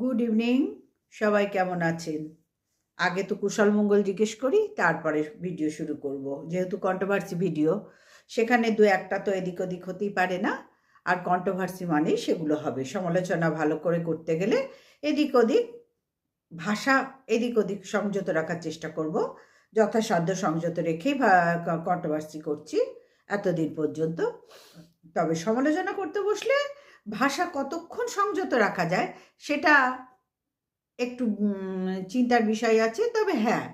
Good evening সবাই কেমন আছেন? আগে তো কুশল মঙ্গল জিজ্ঞেস করি, তারপরে ভিডিও শুরু করব। যেহেতু কন্ট্রোভার্সি ভিডিও সেখানে দু একটা তো এদিক ওদিক হতেই পারে না, আর কন্ট্রোভার্সি মানেই সেগুলো হবে। সমালোচনা ভালো করে করতে গেলে এদিক ওদিক ভাষা এদিক ওদিক সংযত রাখার চেষ্টা করব। যথাসাধ্য সংযত রেখেই কন্ট্রোভার্সি করছি এতদিন পর্যন্ত। তবে সমালোচনা করতে বসলে ভাষা কতক্ষণ সংযত রাখা যায় সেটা একটু চিন্তার বিষয় আছে, তবে হ্যাঁ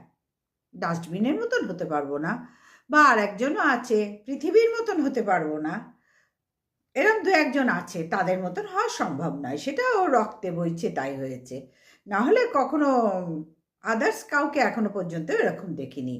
ডাস্টবিনের মতন হতে পারব না বা আর একজনও আছে, পৃথিবীর মতন হতে পারব না। এরম দু একজন আছে, তাদের মতন হওয়া সম্ভব নয়, সেটাও রক্তে বইছে, তাই হয়েছে। না হলে কখনো আদার্স কাউকে এখনও পর্যন্ত এরকম দেখিনি।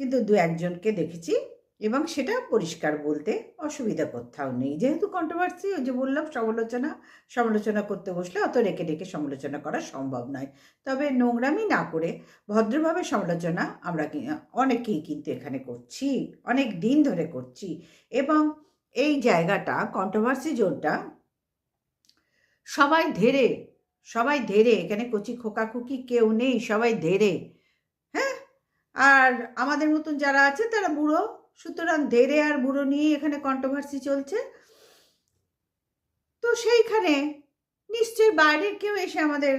কিন্তু দু একজনকে দেখেছি এবং সেটা পরিষ্কার বলতে অসুবিধা কোথাও নেই। যেহেতু কন্ট্রোভার্সি ওই যে বললাম, সমালোচনা সমালোচনা করতে বসলে অত রেখে রেখে সমালোচনা করা সম্ভব নয়। তবে নোংরামি না করে ভদ্রভাবে সমালোচনা আমরা অনেকেই কিন্তু এখানে করছি, অনেক দিন ধরে করছি। এবং এই জায়গাটা কন্ট্রোভার্সি জোনটা সবাই ধেরে সবাই ধেরে, এখানে কচি খোকাখুকি কেউ নেই, সবাই ধেরে। হ্যাঁ? আর আমাদের মতন যারা আছে তারা বুড়ো সুতরাং ধেরে আর বুড়ো নিয়ে এখানে কন্ট্রোভার্সি চলছে। তো সেইখানে নিশ্চয়ই বাইরের কেউ এসে আমাদের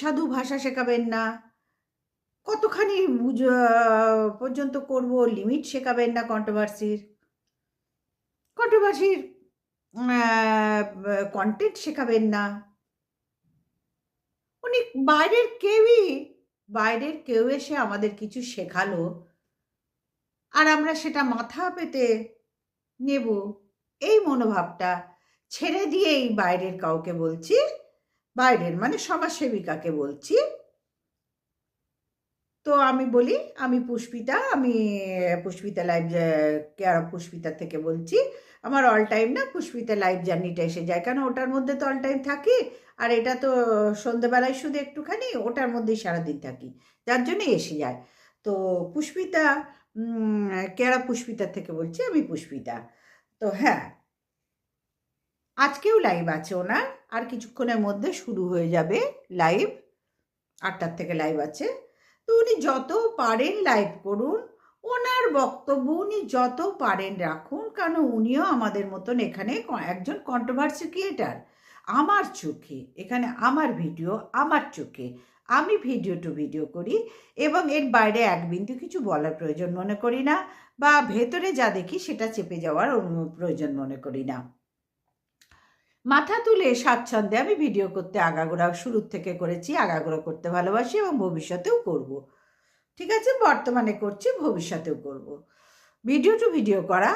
সাধু ভাষা শেখাবেন না। কতখানি পর্যন্ত করব লিমিট শেখাবেন না কন্ট্রোভার্সির কন্ট্রোভার্সির কন্টেন্ট শেখাবেন না। উনি বাইরের কেউই, বাইরের কেউ এসে আমাদের কিছু শেখালো। আর আমরা সেটা মাথা পেতে নেব। এই মনোভাবটা ছেড়ে দিয়েই বাইরের কাউকে বলছি, বাইরের মানে সমাজসেবিকাকে বলছি। তো আমি বলি, আমি পুষ্পিতা আমি Pushpita live care of Pushpita থেকে বলছি। আমার অল টাইম না পুষ্পিতা লাইভ জার্নিটা এসে যায়। কেন ওটার মধ্যে তো অল টাইম থাকি, আর এটা তো সন্ধেবেলায় শুধু একটুখানি, ওটার মধ্যেই সারাদিন থাকি। যার জন্য এসে যায়। তো পুষ্পিতা কেয়ারা পুষ্পিতা থেকে বলছি আমি পুষ্পিতা। তো হ্যাঁ আজকেও লাইভ আছে ওনার, আর কিছুক্ষণের মধ্যে শুরু হয়ে যাবে লাইভ আটটার থেকে লাইভ আছে। তো উনি যত পারেন লাইভ করুন, ওনার বক্তব্য উনি যত পারেন রাখুন কারণ উনিও আমাদের মতন এখানে একজন কন্ট্রোভার্সি ক্রিয়েটার আমার চোখে, এখানে আমার ভিডিও আমার চোখে। আমি ভিডিও টু ভিডিও করি এবং এর বাইরে এক বিন্দু কিছু বলার প্রয়োজন মনে করি না বা ভেতরে যা দেখি সেটা চেপে যাওয়ার প্রয়োজন মনে করি না। মাথা তুলে স্বাচ্ছন্দ্যে আমি ভিডিও করতে আগাগোড়া শুরুর থেকে করেছি, আগাগোড়া করতে ভালোবাসি এবং ভবিষ্যতেও করব। ঠিক আছে, বর্তমানে করছি, ভবিষ্যতেও করব। ভিডিও টু ভিডিও করা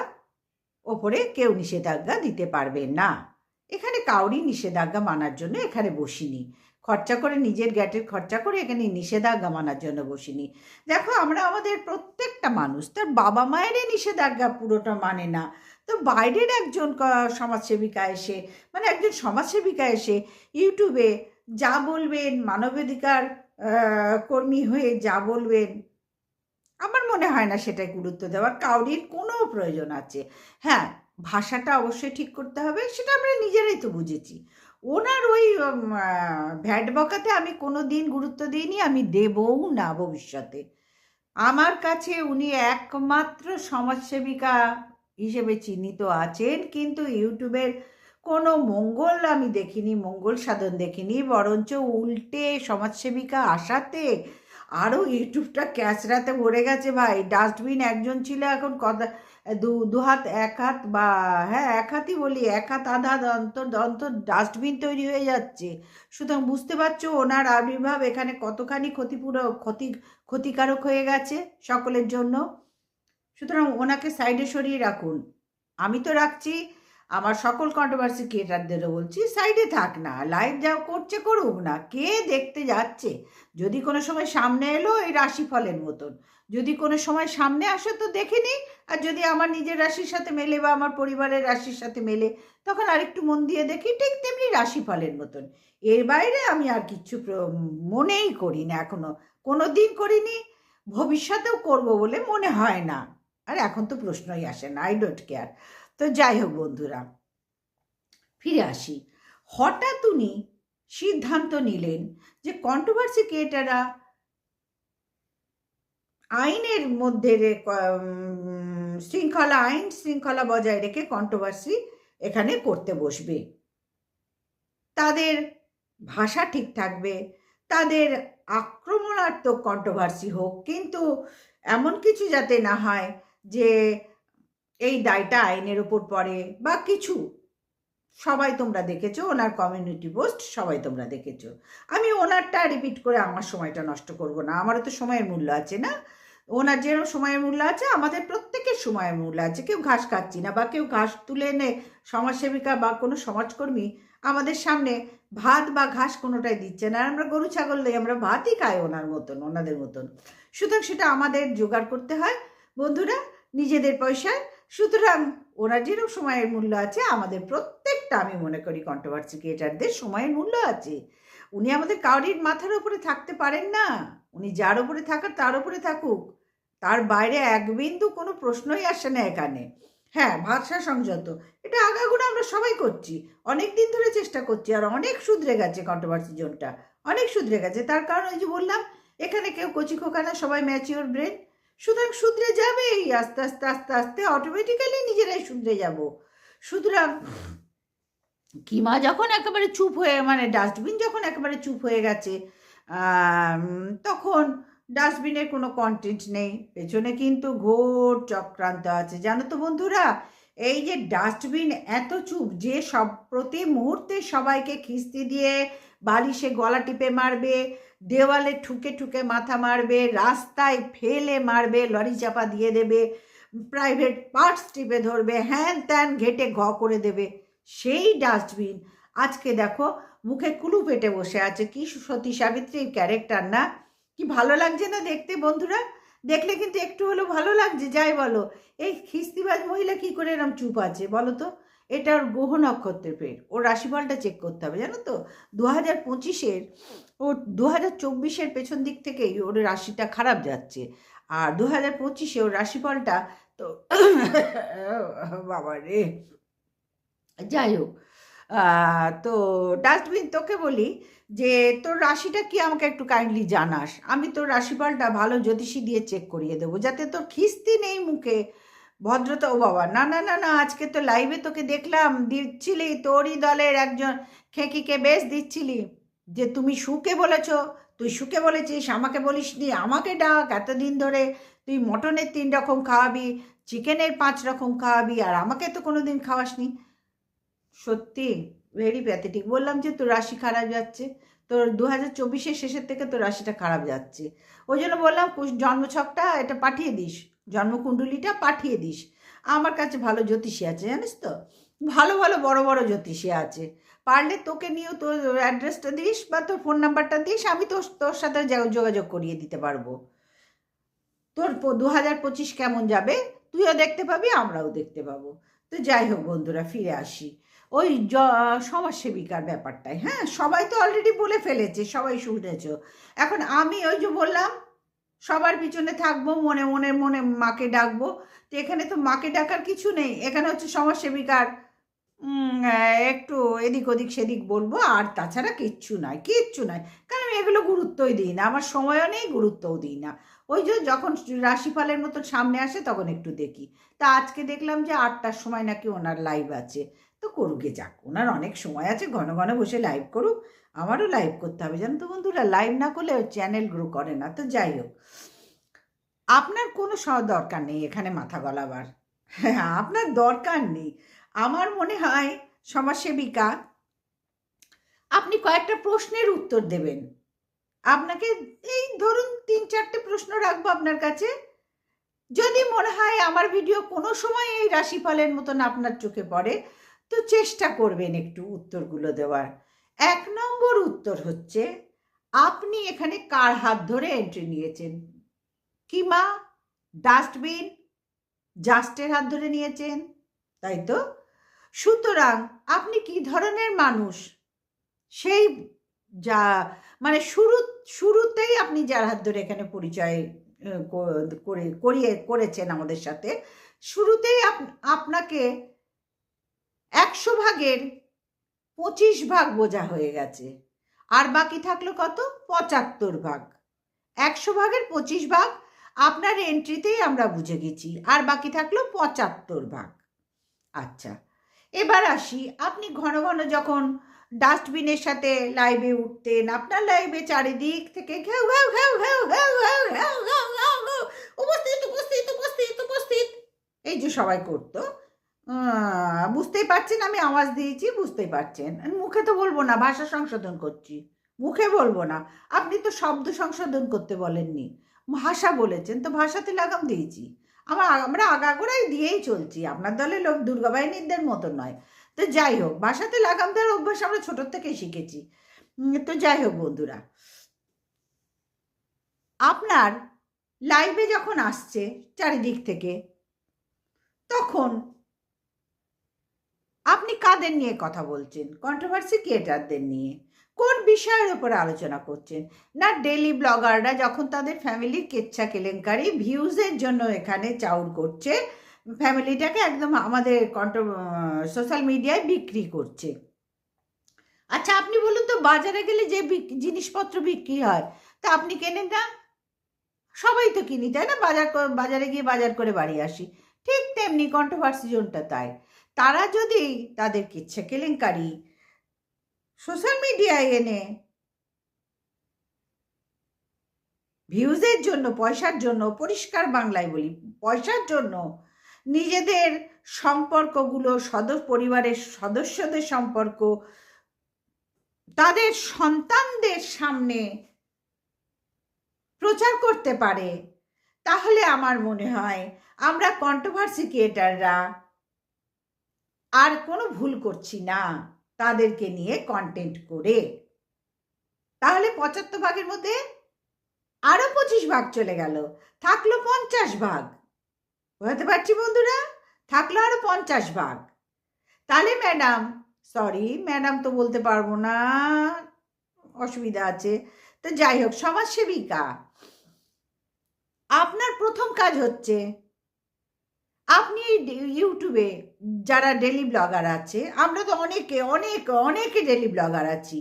ওপরে কেউ নিষেধাজ্ঞা দিতে পারবে না। এখানে কাউরই নিষেধাজ্ঞা মানার জন্য এখানে বসিনি। খরচা করে, নিজের গ্যাটের খরচা করে এখানে নিষেধাজ্ঞা মানার জন্য বসিনি। দেখো, আমরা আমাদের প্রত্যেকটা মানুষ, তার বাবা মায়েরই নিষেধাজ্ঞা পুরোটা মানে না। তো বাইরের একজন সমাজসেবিকা এসে মানে একজন সমাজসেবিকা এসে ইউটিউবে যা বলবেন, মানবাধিকার কর্মী হয়ে যা বলবেন, আমার মনে হয় না সেটাই গুরুত্ব দেওয়ার কাউরির কোনো প্রয়োজন আছে। হ্যাঁ ভাষাটা অবশ্যই ঠিক করতে হবে, সেটা আমরা নিজেরাই তো বুঝেছি। ওনার ওই ভ্যাট বকাতে আমি কোনো দিন গুরুত্ব দিইনি, আমি দেবও না ভবিষ্যতে। আমার কাছে উনি একমাত্র সমাজসেবিকা হিসেবে চিহ্নিত আছেন, কিন্তু ইউটিউবের কোনো মঙ্গল আমি দেখিনি, মঙ্গল সাধন দেখিনি, বরঞ্চ উল্টে সমাজসেবিকা আসাতে আরও ইউটিউবটা ক্যাচরাতে ভরে গেছে। ভাই, ডাস্টবিন একজন ছিল, এখন কথা দু দু হাত, এক হাত বা হ্যাঁ এক হাতই বলি, এক হাত আধা অন্তর অন্তর ডাস্টবিন তৈরি হয়ে যাচ্ছে। সুতরাং বুঝতে পারছ ওনার আবির্ভাব এখানে কতখানি ক্ষতিপূরক, ক্ষতি, ক্ষতিকারক হয়ে গেছে সকলের জন্য? সুতরাং ওনাকে সাইডে সরিয়ে রাখুন। আমি তো রাখছি আমার সকল কন্ট্রোভার্সি ক্রিয়েটারদেরও বলছি সাইডে থাক না লাইভ যা করছে করুক না, কে দেখতে যাচ্ছে? যদি কোনো সময় সামনে এলো, এই রাশিফলের মতন। যদি কোনো সময় সামনে আসে তো দেখে নিই, আর যদি আমার নিজের রাশির সাথে মেলে বা আমার পরিবারের রাশির সাথে মেলে, তখন আরেকটু মন দিয়ে দেখি, ঠিক তেমনি রাশিফলের মতন। এর বাইরে আমি আর কিচ্ছু মনেই করি না এখনও। কোনো দিন করিনি, ভবিষ্যতেও করব বলে মনে হয় না। আর এখন তো প্রশ্নই আসে না আই ডোন্ট কেয়ার তো যাই হোক বন্ধুরা, ফিরে আসি। হঠাৎ উনি সিদ্ধান্ত নিলেন যে কন্ট্রোভার্সি ক্রিয়েটাররা আইনের মধ্যে শৃঙ্খলা, আইন শৃঙ্খলা বজায় রেখে কন্ট্রোভার্সি এখানে করতে বসবে। তাদের ভাষা ঠিক থাকবে, তাদের আক্রমণাত্মক কন্ট্রোভার্সি হোক, কিন্তু এমন কিছু যাতে না হয় যে এই দায়টা আইনের উপর পড়ে বা কিছু। সবাই তোমরা দেখেছ, ওনার কমিউনিটি পোস্ট সবাই তোমরা দেখেছ। আমি ওনারটা রিপিট করে আমার সময়টা নষ্ট করব না। আমারও তো সময়ের মূল্য আছে না? ওনার যেরকম সময়ের মূল্য আছে, আমাদের প্রত্যেকের সময়ের মূল্য আছে। কেউ ঘাস খাচ্ছি না বা কেউ ঘাস তুলে এনে সমাজসেবিকা বা কোনো সমাজকর্মী আমাদের সামনে ভাত বা ঘাস কোনোটাই দিচ্ছে না। আমরা গরু, ছাগল নেই আমরা ভাতই খাই ওনার মতন, ওনাদের মতন। সুতরাং সেটা আমাদের জোগাড় করতে হয়। বন্ধুরা, নিজেদের পয়সায় সুতরাং ওনার যেরকম সময়ের মূল্য আছে, আমাদের প্রত্যেকটা আমি মনে করি কন্ট্রোভার্সি ক্রিয়েটারদের সময়ের মূল্য আছে। উনি আমাদের কাউরির মাথার ওপরে থাকতে পারেন না। উনি যার ওপরে থাকার তার ওপরে থাকুক। তার বাইরে এক বিন্দু কোনো প্রশ্নই আসে না এখানে। হ্যাঁ ভাষা সংযত। এটা আগাগুলো আমরা সবাই করছি। অনেক দিন ধরে চেষ্টা করছি আর অনেক শুধরে গেছে কন্ট্রোভার্সি জোনটা। অনেক শুধরে গেছে। তার কারণ ওই যে বললাম, এখানে কেউ কচি খোকা না, সবাই ম্যাচিওর ব্রেন সুতরাং শুধরে যাবেই আস্তে আস্তে আস্তে আস্তে অটোমেটিক্যালি নিজেরাই শুধরে যাব। সুতরাং কিমা যখন একেবারে চুপ হয়ে মানে ডাস্টবিন যখন একেবারে চুপ হয়ে গেছে তখন ডাস্টবিনের কোনো কন্টেন্ট নেই। পেছনে কিন্তু ঘোর চক্রান্ত আছে। জানো তো বন্ধুরা এই যে ডাস্টবিন এত চুপ যে সব প্রতি মুহূর্তে সবাইকে খিস্তি দিয়ে বালিশে গলা টিপে মারবে, দেওয়ালে ঠুকে ঠুকে মাথা মারবে, রাস্তায় ফেলে মারবে, লরি চাপা দিয়ে দেবে প্রাইভেট পার্টস টিপে ধরবে, হ্যান ত্যান ঘেটে ঘ করে দেবে। সেই ডাস্টবিন আজকে দেখো মুখে কুলু পেটে বসে আছে। কি সতী সাবিত্রীর ক্যারেক্টার না? কি ভালো লাগছে না দেখতে বন্ধুরা? দেখলে কিন্তু একটু হলেও ভালো লাগছে, যাই বলো। এই খিস্তিবাজ মহিলা কি করে এরম চুপ আছে, বলো তো? এটা ওর গ্রহ নক্ষত্রের পেট। ওর রাশিফলটা চেক করতে হবে, জানো তো? দু হাজার পঁচিশের ওর দু হাজার চব্বিশের পেছন দিক থেকেই ওর রাশিটা খারাপ যাচ্ছে। আর দু হাজার পঁচিশে ওর রাশিফলটা তো বাবা রে যাই হোক তো ডাস্টবিন তোকে বলি যে তোর রাশিটা কি আমাকে একটু কাইন্ডলি জানাস। আমি তোর রাশিফলটা ভালো জ্যোতিষী দিয়ে চেক করিয়ে দেবো। যাতে তোর খিস্তি নেই মুখে। ভদ্রতা, ও বাবা, না না না না, আজকে তো লাইভে তোকে দেখলাম, দিচ্ছিলি তোরই দলের একজন খেকিকে বেশ দিচ্ছিলি। যে তুমি সুকে বলেছ, তুই সুকে বলেছিস, আমাকে বলিসনি, আমাকে ডাক, এতদিন ধরে তুই মটনের তিন রকম খাওয়াবি চিকেনের পাঁচ রকম খাওয়াবি, আর আমাকে তো কোনো দিন খাওয়াসনি। সত্যি ভেরি প্যাথেটিক বললাম যে তোর রাশি খারাপ যাচ্ছে, তোর দু হাজার চব্বিশের শেষের থেকে তোর রাশিটা খারাপ যাচ্ছে। ওই জন্য বললাম জন্মছকটা এটা পাঠিয়ে দিস, জন্মকুণ্ডলিটা পাঠিয়ে দিস। আমার কাছে ভালো জ্যোতিষী আছে, জানিস তো? ভালো ভালো, বড় বড় জ্যোতিষী আছে। পারলে তোকে নিয়েও তোর অ্যাড্রেসটা দিস বা তোর ফোন নাম্বারটা দিস, আমি তোর তোর সাথে যোগাযোগ করিয়ে দিতে পারব। তোর দু হাজার পঁচিশ কেমন যাবে? তুইও দেখতে পাবি, আমরাও দেখতে পাবো। তো যাই হোক বন্ধুরা, ফিরে আসি। ওই সমাজসেবিকার ব্যাপারটাই হ্যাঁ? সবাই তো অলরেডি বলে ফেলেছে, সবাই শুনেছ। এখন আমি ওই যে বললাম, সবার পিছনে থাকব, মনে মনে মনে মাকে ডাকবো, তো এখানে তো মাকে ডাকার কিছু নেই, এখানে হচ্ছে সমাজসেবিকার একটু এদিক ওদিক সেদিক বলব, আর তাছাড়া কিচ্ছু নয় কিচ্ছু নয় কারণ আমি এগুলো গুরুত্বই দিই না, আমার সময়ও নেই, গুরুত্বও দিই না। ওই যে যখন রাশিফলের মতো সামনে আসে, তখন একটু দেখি। তা আজকে দেখলাম যে আটটার সময় নাকি ওনার লাইভ আছে। তো করুকে যাক। ওনার অনেক সময় আছে, ঘন ঘন বসে লাইভ করুক, আমারও লাইভ করতে হবে। জানো তো বন্ধুরা লাইভ না করলে চ্যানেল গ্রো করে না। তো যাই হোক, আপনার কোনো দরকার নেই এখানে মাথা গলাবার। হ্যাঁ আপনার দরকার নেই। আমার মনে হয় সমাজসেবিকা, আপনি কয়েকটা প্রশ্নের উত্তর দেবেন। আপনাকে এই ধরুন তিন চারটে প্রশ্ন রাখব আপনার কাছে। যদি মনে হয় আমার ভিডিও কোনো সময় এই রাশিফলের মতন আপনার চোখে পড়ে তো চেষ্টা করবেন একটু উত্তরগুলো দেওয়ার। এক নম্বর উত্তর হচ্ছে, আপনি এখানে কার হাত ধরে এন্ট্রি নিয়েছেন? কিমা ডাস্টবিন জাস্টের হাত ধরে নিয়েছেন? তাই তো? সুতরাং আপনি কি ধরনের মানুষ? সেই যা মানে শুরু, শুরুতেই আপনি যার হাত ধরে এখানে পরিচয় করে, করিয়ে, করেছেন আমাদের সাথে, শুরুতেই আপ- আপনাকে একশো ভাগের পঁচিশ ভাগ বোঝা হয়ে গেছে আর বাকি থাকল কত পঁচাত্তর ভাগ একশো ভাগের পঁচিশ ভাগ আপনার এন্ট্রিতেই আমরা বুঝে গেছি আর বাকি থাকল পঁচাত্তর ভাগ আচ্ছা এবার আসি আপনি ঘন ঘন যখন ডাস্টবিনের সাথে লাইভে উঠতেন আপনার লাইভে চারিদিক থেকে ঘেউ ঘেউ ঘেউ ঘেউ ঘেউ ঘেউ ঘেউ ঘেউ ঘেউ উপস্থিত উপস্থিত উপস্থিত উপস্থিত এই যে সবাই করতো বুঝতেই পারছেন, আমি আওয়াজ দিয়েছি, বুঝতেই পারছেন। মুখে তো বলব না, ভাষা সংশোধন করছি। মুখে বলব না, আপনি তো শব্দ সংশোধন করতে বলেননি। ভাষা বলেছেন, তো ভাষাতে লাগাম দিয়েছি। আমার আমরা আগাগোড়াই দিয়েই চলছি, আপনার দলের লোক দুর্গাবাহিনীদের মতো নয়। তো যাই হোক, ভাষাতে লাগাম দেওয়ার অভ্যাস আমরা ছোটোর থেকেই শিখেছি। তো যাই হোক বন্ধুরা। আপনার লাইভে যখন আসছে, চারিদিক থেকে, তখন আপনি কাদের নিয়ে কথা বলছেন? কন্ট্রোভার্সি ক্রিয়েটারদের নিয়ে। কোন বিষয়ের উপরে আলোচনা করছেন? না ডেলি ব্লগাররা যখন তাদের ফ্যামিলির কেচ্ছা কেলেঙ্কারি ভিউজের জন্য এখানে চাউর করছে ফ্যামিলিটাকে একদম আমাদের কন্ট্রো সোশ্যাল মিডিয়ায় বিক্রি করছে। আচ্ছা আপনি বলুন তো, বাজারে গেলে যে জিনিসপত্র বিক্রি হয়, তা আপনি কেনেন না সবাই তো কিনি, তাই না? বাজার বাজারে গিয়ে বাজার করে বাড়ি আসি। ঠিক তেমনি কন্ট্রোভার্সি জোনটা তাই। তারা যদি তাদের কিচ্ছা কেলেঙ্কারি সোশ্যাল মিডিয়ায় এনে ভিউজের জন্য, পয়সার জন্য, পরিষ্কার বাংলায় বলি, পয়সার জন্য নিজেদের সম্পর্কগুলো সদ পরিবারের সদস্যদের সম্পর্ক, তাদের সন্তানদের সামনে প্রচার করতে পারে, তাহলে আমার মনে হয় আমরা কন্ট্রোভার্সি ক্রিয়েটাররা আর কোনো ভুল করছি না তাদেরকে নিয়ে কন্টেন্ট করে। তাহলে পঁচাত্তর ভাগের মধ্যে আরও পঁচিশ ভাগ চলে গেল, থাকল পঞ্চাশ ভাগ। বুঝতে পারছি বন্ধুরা? থাকল আরও পঞ্চাশ ভাগ। তাহলে ম্যাডাম সরি ম্যাডাম তো বলতে পারব না, অসুবিধা আছে। তো যাই হোক, সমাজসেবিকা, আপনার প্রথম কাজ হচ্ছে, আপনি ইউটিউবে যারা ডেলি ব্লগার আছে, আমরা তো অনেকে, অনেক, অনেকে ডেলি ব্লগার আছি।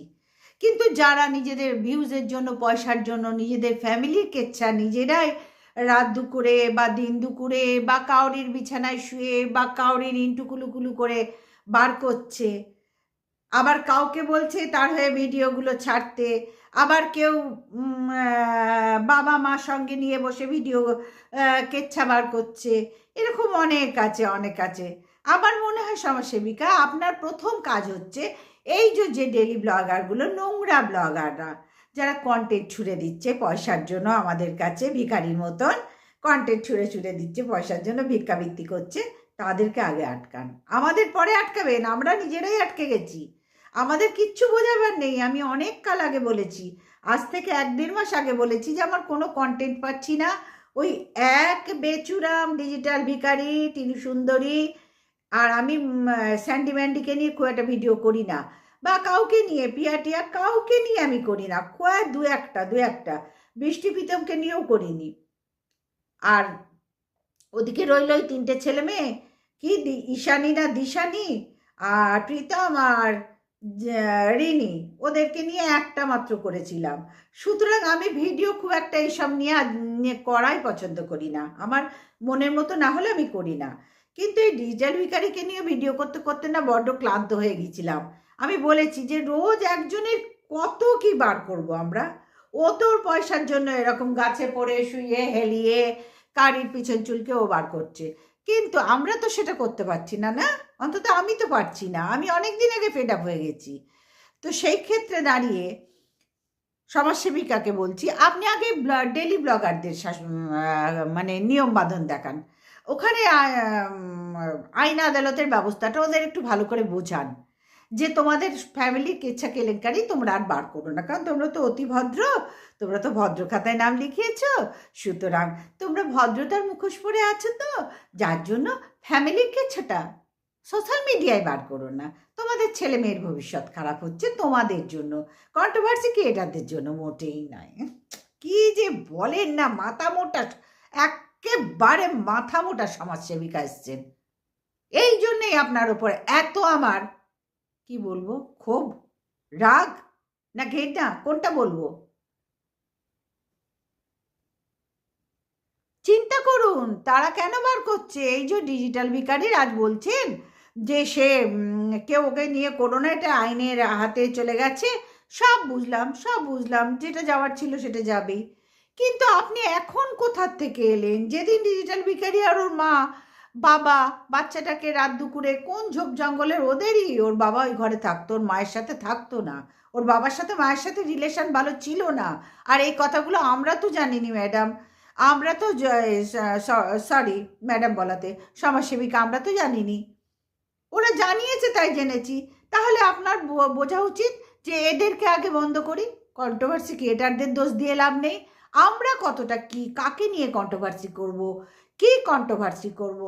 কিন্তু যারা নিজেদের ভিউজের জন্য, পয়সার জন্য, নিজেদের ফ্যামিলির কেচ্ছা নিজেরাই রাত দুপুরে বা দিন দুপুরে বা কাউরির বিছানায় শুয়ে বা কাউরির ইন্টুকুলুকুলু করে বার করছে, আবার কাউকে বলছে তার হয়ে ভিডিওগুলো ছাড়তে, আবার কেউ বাবা মা সঙ্গে নিয়ে বসে ভিডিও কেচ্ছা বার করছে, এরকম অনেক আছে অনেক আছে। আমার মনে হয় সমাজসেবিকা, আপনার প্রথম কাজ হচ্ছে এই যে যে ডেলি ব্লগারগুলো নোংরা ব্লগাররা যারা কন্টেন্ট ছুড়ে দিচ্ছে পয়সার জন্য আমাদের কাছে, ভিখারির মতন কন্টেন্ট ছুঁড়ে ছুঁড়ে দিচ্ছে পয়সার জন্য ভিক্ষাবৃত্তি করছে, তাদেরকে আগে আটকান। আমাদের পরে আটকাবেন, আমরা নিজেরাই আটকে গেছি। আমাদের কিচ্ছু বোঝাবার নেই, আমি অনেক কাল আগে বলেছি, আজ থেকে এক দেড় মাস আগে বলেছি যে, আমার কোনো কন্টেন্ট পাচ্ছি না। ওই এক বেচুরাম ডিজিটাল ভিখারি টিনু সুন্দরী আর আমি স্যান্ডি ম্যান্ডিকে নিয়ে খুব একটা ভিডিও করি না। বা কাউকে নিয়ে, পিয়া টিয়া কাউকে নিয়ে আমি করি না। কয় দু একটা দু একটা। বৃষ্টি প্রীতমকে নিয়েও করিনি। আর ওদিকে রইল ওই তিনটে ছেলে মেয়ে। কি ঈশানী না দিশানি? আর প্রীতম আর রিনি। ওদেরকে নিয়ে একটা মাত্র করেছিলাম। সুতরাং আমি ভিডিও খুব একটা এইসব নিয়ে করাই পছন্দ করি না। আমার মনের মতো না হলে আমি করি না। কিন্তু এই ডিজিটাল ভিকারিকে নিয়ে ভিডিও করতে করতে না বড্ড ক্লান্ত হয়ে গেছিলাম আমি বলেছি যে রোজ একজনের কত কি বার করব আমরা? ও তোর পয়সার জন্য এরকম গাছে পড়ে, শুয়ে, হেলিয়ে, কারির পিছন চুলকে ও বার করছে। কিন্তু আমরা তো সেটা করতে পারছি না না? অন্তত আমি তো পারছি না। আমি অনেক দিন আগে ফেড আপ হয়ে গেছি। তো সেই ক্ষেত্রে দাঁড়িয়ে সমাজসেবিকাকে বলছি, আপনি আগে ডেলি ব্লগারদের মানে নিয়ম বাঁধন দেখান। ওখানে আইন আদালতের ব্যবস্থাটা ওদের একটু ভালো করে বোঝান যে তোমাদের ফ্যামিলির কেচ্ছা কেলেঙ্কারি তোমরা আর বার করো না। কারণ তোমরা তো অতি ভদ্র, তোমরা তো ভদ্র খাতায় নাম লিখিয়েছ। সুতরাং তোমরা ভদ্রতার মুখোশ পরে আছো তো, যার জন্য ফ্যামিলির কেচ্ছাটা সোশ্যাল মিডিয়ায় বার করো না। তোমাদের ছেলে মেয়ের ভবিষ্যৎ খারাপ হচ্ছে তোমাদের জন্য। কন্ট্রোভার্সি ক্রিয়েটারদের জন্য মোটেই নয় কি যে বলেন না, মাথা মোটা একেবারে মাথা মোটা সমাজসেবিকা এসছেন। এই জন্যেই আপনার ওপর এত আমার, কি বলব, ক্ষোভ, রাগ, না ঘেন্না, কোনটা বলব? চিন্তা করুন, তারা কেন বার করছে? এই যে ডিজিটাল ভিকারির আজ বলছেন যে সে কেউ ওকে নিয়ে করোনা এটা আইনের হাতে চলে গেছে। সব বুঝলাম সব বুঝলাম, যেটা যাওয়ার ছিল সেটা যাবেই। কিন্তু আপনি এখন কোথার থেকে এলেন? যেদিন ডিজিটাল ভিকারি আর ওর মা, বাবা, বাচ্চাটাকে রাত দুপুরে কোন ঝোপ জঙ্গলের ওদেরই ওর বাবা ওই ঘরে থাকতো, ওর মায়ের সাথে থাকতো না। ওর বাবার সাথে, মায়ের সাথে রিলেশন ভালো ছিল না। আর এই কথাগুলো আমরা তো জানিনি ম্যাডাম আমরা তো সরি ম্যাডাম বলাতে, সমাজসেবিকা, আমরা তো জানিনি। ওরা জানিয়েছে তাই জেনেছি। তাহলে আপনার বোঝা উচিত যে এদেরকে আগে বন্ধ করি? কন্ট্রোভার্সি ক্রিয়েটারদের দোষ দিয়ে লাভ নেই। আমরা কতটা কি, কাকে নিয়ে কন্ট্রোভার্সি করব, কি কন্ট্রোভার্সি করব?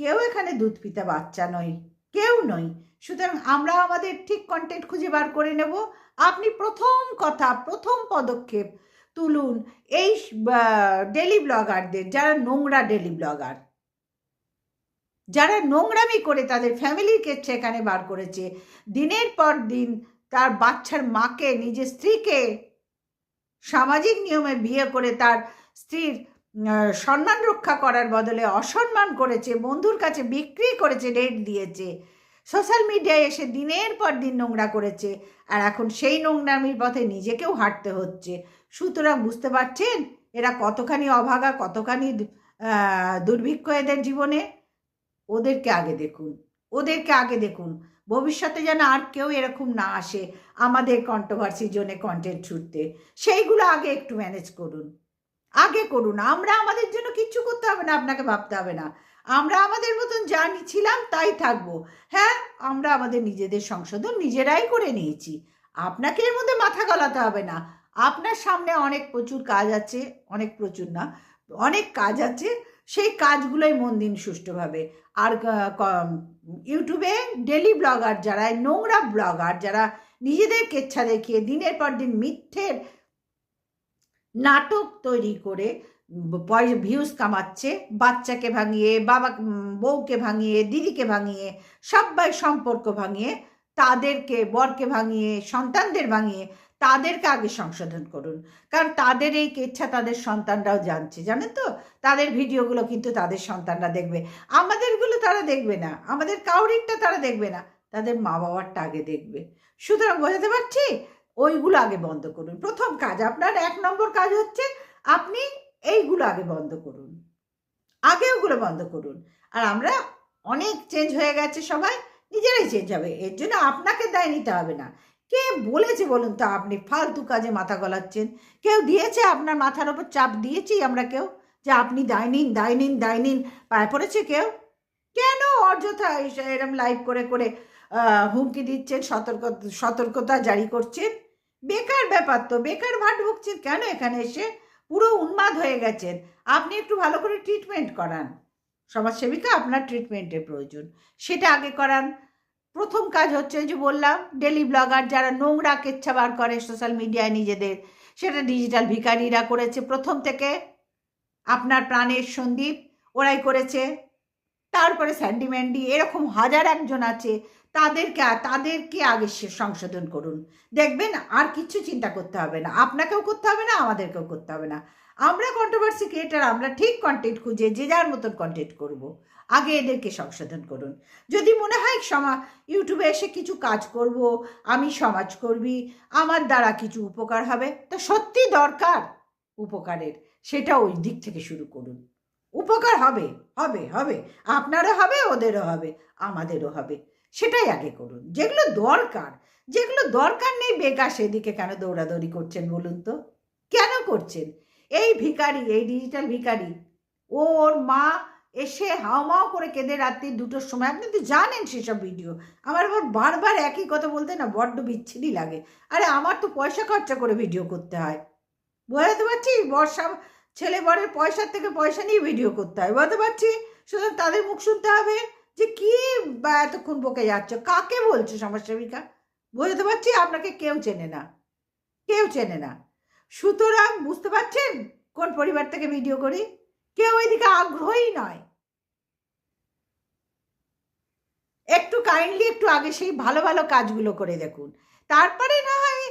কেউ এখানে দুধ পিতা বাচ্চা নয় কেউ নই। সুতরাং আমরা আমাদের ঠিক কন্টেন্ট খুঁজে বার করে নেব। আপনি প্রথম কথা, প্রথম পদক্ষেপ তুলুন এই ডেলি ব্লগারদের যারা নোংরা ডেলি ব্লগার যারা নোংরামি করে তাদের ফ্যামিলিকে সেখানে বার করেছে। দিনের পর দিন তার বাচ্চার মাকে, নিজের স্ত্রীকে সামাজিক নিয়মে বিয়ে করে তার স্ত্রীর সম্মান রক্ষা করার বদলে অসম্মান করেছে, বন্ধুর কাছে বিক্রি করেছে, রেট দিয়েছে। সোশ্যাল মিডিয়ায় এসে দিনের পর দিন নোংরা করেছে আর এখন সেই নোংরামির পথে নিজেকেও হাঁটতে হচ্ছে। সুতরাং বুঝতে পারছেন? এরা কতখানি অভাগা, কতখানি দুর্ভিক্ষ এদের জীবনে? ওদেরকে আগে দেখুন, ওদেরকে আগে দেখুন। ভবিষ্যতে যেন আর কেউ এরকম না আসে আমাদের কন্ট্রোভার্সির জন্য কন্টেন্ট ছুটতে সেইগুলো আগে একটু ম্যানেজ করুন। আগে করুন। আমরা আমাদের জন্য কিচ্ছু করতে হবে না, আপনাকে ভাবতে হবে না। আমরা আমাদের মতন জানি ছিলাম, তাই থাকব। হ্যাঁ আমরা আমাদের নিজেদের সংশোধন নিজেরাই করে নিয়েছি। আপনাকে এর মধ্যে মাথা গলাতে হবে না। আপনার সামনে অনেক প্রচুর কাজ আছে, অনেক প্রচুর না, অনেক কাজ আছে। সেই কাজগুলোই মন দিন সুষ্ঠুভাবে। আর ইউটিউবে ডেলি ব্লগার যারা নোংরা ব্লগার যারা নিজেদের কেচ্ছা দেখিয়ে দিনের পর দিন মিথ্যের নাটক তৈরি করে পয়সা ভিউজ কামাচ্ছে, বাচ্চাকে ভাঙিয়ে, বাবা বউকে ভাঙিয়ে, দিদিকে ভাঙিয়ে সবাই সম্পর্ক ভাঙিয়ে, তাদেরকে, বরকে ভাঙিয়ে, সন্তানদের ভাঙিয়ে তাদেরকে আগে সংশোধন করুন। কারণ তাদের এই কেচ্ছা তাদের সন্তানরাও জানছে, জানেন তো? তাদের ভিডিওগুলো কিন্তু তাদের সন্তানরা দেখবে। আমাদেরগুলো তারা দেখবে না। আমাদের কাউরিরটা তারা দেখবে না। তাদের মা বাবারটা আগে দেখবে। সুতরাং বোঝাতে পারছি? ওইগুলো আগে বন্ধ করুন। প্রথম কাজ, আপনার এক নম্বর কাজ হচ্ছে আপনি এইগুলো আগে বন্ধ করুন। আগে ওগুলো বন্ধ করুন। আর আমরা অনেক চেঞ্জ হয়ে গেছে সবাই, নিজেরাই চেঞ্জ হবে। এর জন্য আপনাকে দায় নিতে হবে না। কে বলেছে বলুন তো আপনি? ফালতু কাজে মাথা গলাচ্ছেন। কেউ দিয়েছে আপনার মাথার ওপর চাপ? দিয়েছি আমরা কেউ? যে আপনি দায় নিন দায় নিন দায় নিন পায়ে পড়েছে কেউ? কেন অযথা এরম লাইভ করে করে হুমকি দিচ্ছেন, সতর্ক, সতর্কতা জারি করছেন? বেকার ব্যাপার তো, বেকার ভাট ভুগছেন কেন এখানে এসে? পুরো উন্মাদ হয়ে গেছেন। আপনি একটু ভালো করে ট্রিটমেন্ট করান। সমাজসেবিকা আপনার ট্রিটমেন্টের প্রয়োজন। সেটা আগে করান। প্রথম কাজ হচ্ছে যে বললাম ডেলি ব্লগার যারা নোংরা কেচ্ছা বার করে সোশ্যাল মিডিয়ায় নিজেদের, সেটা ডিজিটাল ভিকারিরা করেছে। প্রথম থেকে আপনার প্রাণের সন্দীপ, ওরাই করেছে। তারপরে স্যান্ডি ম্যান্ডি এরকম হাজার একজন আছে। তাদেরকে তাদেরকে আগে সংশোধন করুন। দেখবেন আর কিছু চিন্তা করতে হবে না। আপনাকেও করতে হবে না, আমাদেরকেও করতে হবে না। আমরা কন্ট্রোভার্সি ক্রিয়েটার আমরা ঠিক কন্টেন্ট খুঁজে যে যার মতন কন্টেন্ট করব। আগে এদেরকে সংশোধন করুন। যদি মনে হয় সমা, ইউটিউবে এসে কিছু কাজ করব, আমি সমাজ করবি আমার দ্বারা কিছু উপকার হবে, তো সত্যি দরকার উপকারের। সেটা ওই দিক থেকে শুরু করুন। উপকার হবে হবে হবে। আপনারও হবে, ওদেরও হবে, আমাদেরও হবে। সেটাই আগে করুন। যেগুলো দরকার যেগুলো দরকার নেই, বেকার সেদিকে কেন দৌড়াদৌড়ি করছেন বলুন তো? কেন করছেন? এই ভিখারি, এই ডিজিটাল ভিখারি, ওর মা এসে হাওমাও করে কেঁদে রাত্রি দুটোর সময়। আপনি তো জানেন সেসব ভিডিও আমার আবার বারবার একই কথা বলতে না বড্ড বিচ্ছিরি লাগে। আরে আমার তো পয়সা খরচা করে ভিডিও করতে হয়। বোঝাতে পারছি? বর্ষা ছেলে বরের পয়সার থেকে পয়সা নিয়ে ভিডিও করতে হয়। বুঝতে পারছি? সুতরাং তাদের মুখ শুনতে হবে যে কি বা এতক্ষণ বকে যাচ্ছ? কাকে বলছো সমাজসেবিকা বোঝাতে পারছি? আপনাকে কেউ চেনে না। কেউ চেনে না। সুতরাং বুঝতে পারছেন? কোন পরিবার থেকে ভিডিও করি? কেউ এদিকে আগ্রহী নয়। একটু কাইন্ডলি একটু আগে সেই ভালো ভালো কাজগুলো করে দেখুন। তারপরে না হয়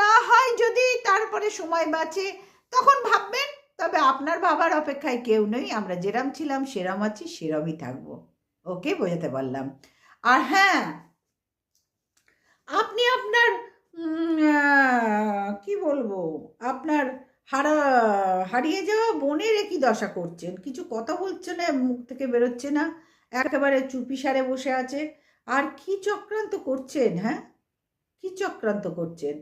না হয় যদি তারপরে সময় বাঁচে, তখন ভাববেন, তবে আপনার বাবার অপেক্ষায় কেউ নেই, আমরা যেরাম ছিলাম, সেরাম আছি, সেরমই থাকব। ওকে, বোঝাতে পারলাম। আর হ্যাঁ আপনি আপনার কি বলব, আপনার হারা, হারিয়ে যাওয়া বোনের কি দশা করছেন। কিছু কথা বলছে না, মুখ থেকে বেরোচ্ছে না। একেবারে চুপি সারে বসে আছে। আর কি চক্রান্ত করছেন হ্যাঁ? কি চক্রান্ত করছেন?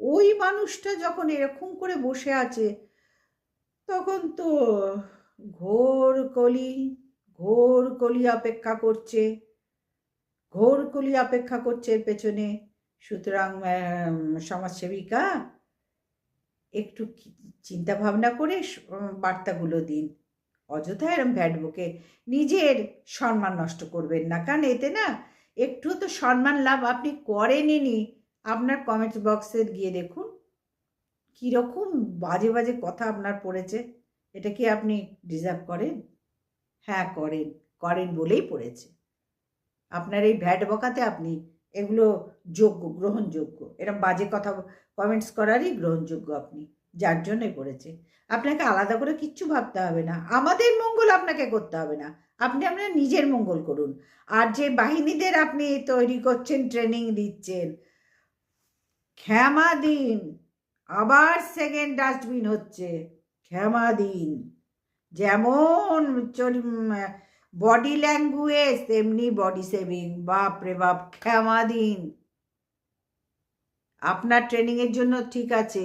ওই মানুষটা যখন এরকম করে বসে আছে, তখন তো ঘোর কলি ঘোর কলি অপেক্ষা করছে। ঘোর কলি অপেক্ষা করছে এর পেছনে। সুতরাং সমাজসেবিকা, একটু চিন্তা ভাবনা করে বার্তাগুলো দিন। অযথা এরম ভ্যাট নিজের সম্মান নষ্ট করবেন না। কারণ এতে না একটু তো সম্মান লাভ আপনি করেনই আপনার কমেন্ট বক্সে গিয়ে দেখুন কীরকম বাজে বাজে কথা আপনার পড়েছে। এটা কি আপনি ডিজার্ভ করেন? হ্যাঁ করেন। করেন বলেই পড়েছে। আপনার এই ভ্যাট বকাতে আপনি এগুলো যোগ্য, গ্রহণযোগ্য। এরকম বাজে কথা কমেন্টস করারই গ্রহণযোগ্য আপনি। যার জন্যই করেছে। আপনাকে আলাদা করে কিচ্ছু ভাবতে হবে না। আমাদের মঙ্গল আপনাকে করতে হবে না। আপনি আপনার নিজের মঙ্গল করুন। আর যে বাহিনীদের আপনি তৈরি করছেন ট্রেনিং দিচ্ছেন, ক্ষমা দিন। আবার সেকেন্ড ডাস্টবিন হচ্ছে। ক্ষমা দিন। যেমন বডি ল্যাঙ্গুয়েজ তেমনি বডি সেভিং বাপ রে বাপ, ক্ষমা দিন। আপনার ট্রেনিংয়ের জন্য ঠিক আছে।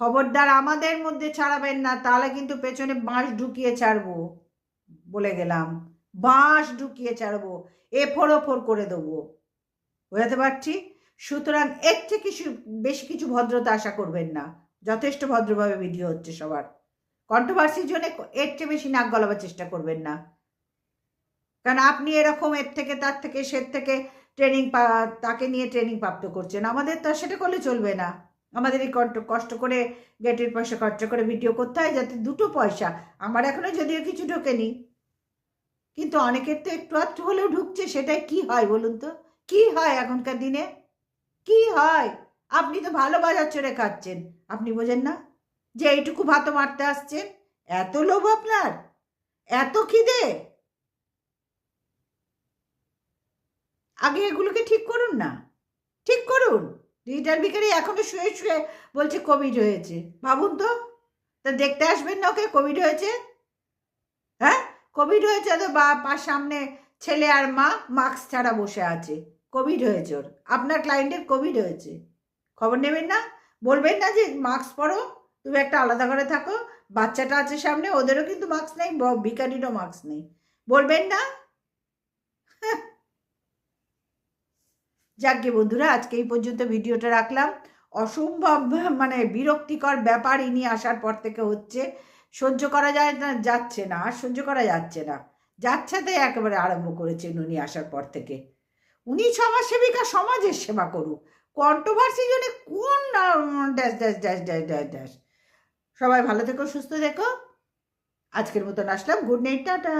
খবরদার আমাদের মধ্যে ছাড়াবেন না, তাহলে কিন্তু পেছনে বাঁশ ঢুকিয়ে ছাড়বো, বলে গেলাম। বাঁশ ঢুকিয়ে ছাড়বো এ ফোর ফোর করে দেবো। বোঝাতে পারছি? সুতরাং এর থেকে বেশি কিছু ভদ্রতা আশা করবেন না। যথেষ্ট ভদ্রভাবে ভিডিও হচ্ছে সবার। কন্ট্রোভার্সির জন্য এর চেয়ে বেশি নাক গলাবার চেষ্টা করবেন না। কারণ আপনি এরকম এর থেকে, তার থেকে, সে থেকে ট্রেনিং তাকে নিয়ে ট্রেনিং প্রাপ্ত করছেন। আমাদের তো সেটা করলে চলবে না। আমাদের এই কষ্ট করে গেটের পয়সা, খরচা করে ভিডিও করতে হয় যাতে দুটো পয়সা। আমার এখনও যদিও কিছু ঢোকেনি, কিন্তু অনেকের তো একটু আধটু হলেও ঢুকছে, সেটাই কি হয় বলুন তো? কি হয় এখনকার দিনে? কি হয়? আপনি তো ভালো বাজার চড়ে খাচ্ছেন, আপনি বোঝেন না? যে এইটুকু ভাতও মারতে আসছেন, এত লোভ আপনার? এত খিদে? আগে এগুলোকে ঠিক করুন না। ঠিক করুন। ডিজিটাল বিকারি এখনও শুয়ে শুয়ে বলছে কোভিড হয়েছে। ভাবুন তো, তা দেখতে আসবেন না ওকে কোভিড হয়েছে? হ্যাঁ? কোভিড হয়েছে তো বা পার সামনে ছেলে আর মা মাস্ক ছাড়া বসে আছে। কোভিড হয়েছে ওর। আপনার ক্লায়েন্টের কোভিড হয়েছে। খবর নেবেন না? বলবেন না যে মাস্ক পরো, তুমি একটা আলাদা ঘরে থাকো, বাচ্চাটা আছে সামনে, ওদেরও কিন্তু মাস্ক নেই, ব- ভিখারিরও মাস্ক নেই। বলবেন না? যাকে বন্ধুরা, আজকে এই পর্যন্ত ভিডিওটা রাখলাম। অসম্ভব মানে বিরক্তিকর ব্যাপার ইনি আসার পর থেকে হচ্ছে, সহ্য করা যায় না, যাচ্ছে না, আর সহ্য করা যাচ্ছে না। যাচ্ছেতে একেবারে আরম্ভ করেছেন উনি আসার পর থেকে। উনি সমাজসেবিকা, সমাজের সেবা করুক। কন্ট্রোভার্সি জন্য কোন, dash dash dash dash dash dash. সবাই ভালো থেকো, সুস্থ থেকো। আজকের মতন আসলাম। Good night, tata.